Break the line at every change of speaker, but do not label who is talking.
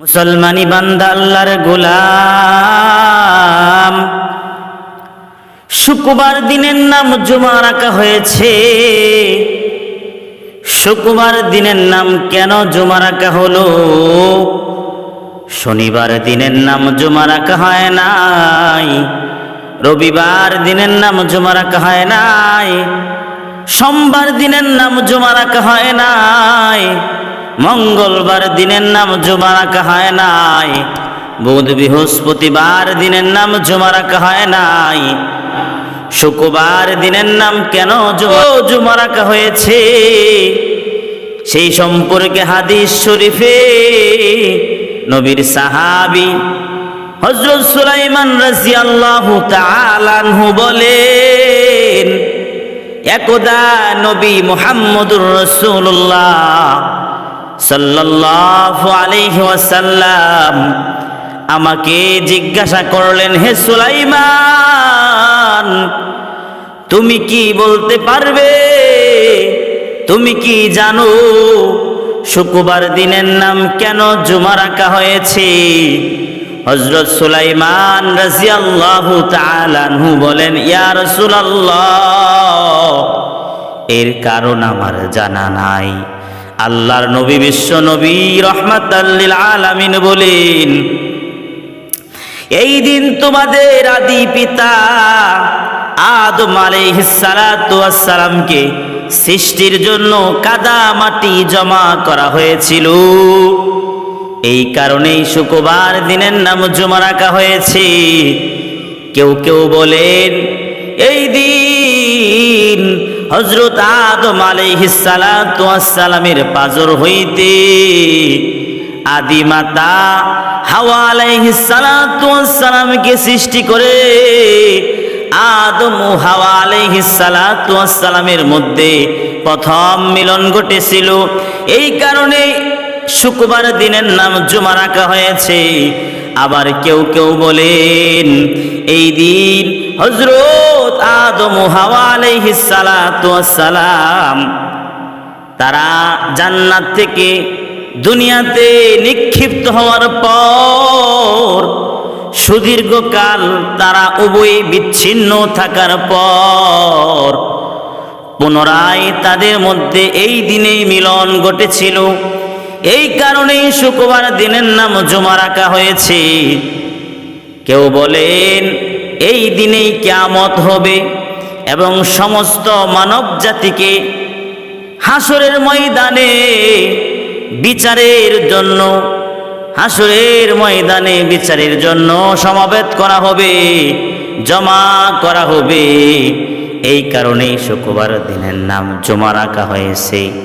মুসলমানি বান্দা আল্লাহর গোলাম। শুক্রবার দিনের নাম জুমা রাখা হয়েছে। শুক্রবার দিনের নাম কেন জুমা রাখা হলো? শনিবার দিনের নাম জুমা রাখা হয় নাই। রবিবার দিনের নাম জুমা রাখা হয় নাই। সোমবার দিনের নাম জুমা রাখা হয় নাই। মঙ্গলবার দিনের নাম জুমা রাখা হয় নাই। বুধ বৃহস্পতিবার দিনের নাম জুমা রাখা হয় নাই। শুক্রবার দিনের নাম কেন জুমা রাখা হয়েছে? সেই সম্পর্কে হাদিস শরীফে নবীর সাহাবি হজরত সুলাইমান রাজিয়াল্লাহু তাআলাহু বলেন, একদা নবী মুহাম্মদুর রাসূলুল্লাহ সাল্লাল্লাহু আলাইহি ওয়াসাল্লাম আমাকে জিজ্ঞাসা করলেন, হে সুলাইমান, তুমি কি বলতে পারবে? তুমি কি জানো শুক্রবার দিনের নাম কেন জুমা রাখা হয়েছে? হজরত সুলাইমান রাজিয়াল্লাহু তাআলাহু বলেন, ইয়া রাসূলুল্লাহ, এর কারণ আমার জানা নাই। আল্লাহর নবী বিশ্ব নবী রহমাতাল্লিল আলামিন বলেন, এই দিন তোমাদের আদি পিতা আদম আলাইহিসসালামকে সৃষ্টির জন্য কাদা মাটি জমা করা হয়েছিল। এই কারণেই শুক্রবার দিনের নাম জমা রাখা হয়েছে। কেউ কেউ বলেন, এই দিন হজরত আদম আলাইহিসসালামের পাজর হইতে আদি মাতা হাওয়া আলাইহিসসালামকে সৃষ্টি করে আদম ও হাওয়া আলাইহিসসালামের মধ্যে প্রথম মিলন ঘটেছিল। এই কারণে শুক্রবার দিনের নাম জুমা রাখা হয়েছে। আবার কেউ কেউ বলেন এই দিন হজরত আদম হাওয়া তারা জান্নাত থেকে দুনিয়াতে নিক্ষিপ্ত হওয়ার পর, সুদীর্ঘকাল তারা উভয় বিচ্ছিন্ন থাকার পর, পুনরায় তাদের মধ্যে এই দিনেই মিলন ঘটেছিল। এই কারণেই শুক্রবার দিনের নাম জমা রাখা হয়েছে। কেউ বলেন, এই দিনেই কেয়ামত হবে। এবং সমস্ত মানব জাতিকে হাসরের ময়দানে বিচারের জন্য, হাসরের ময়দানে বিচারের জন্য সমাবেত করা হবে, জমা করা হবে। এই কারণেই শুক্রবার দিনের নাম জমা রাখা হয়েছে।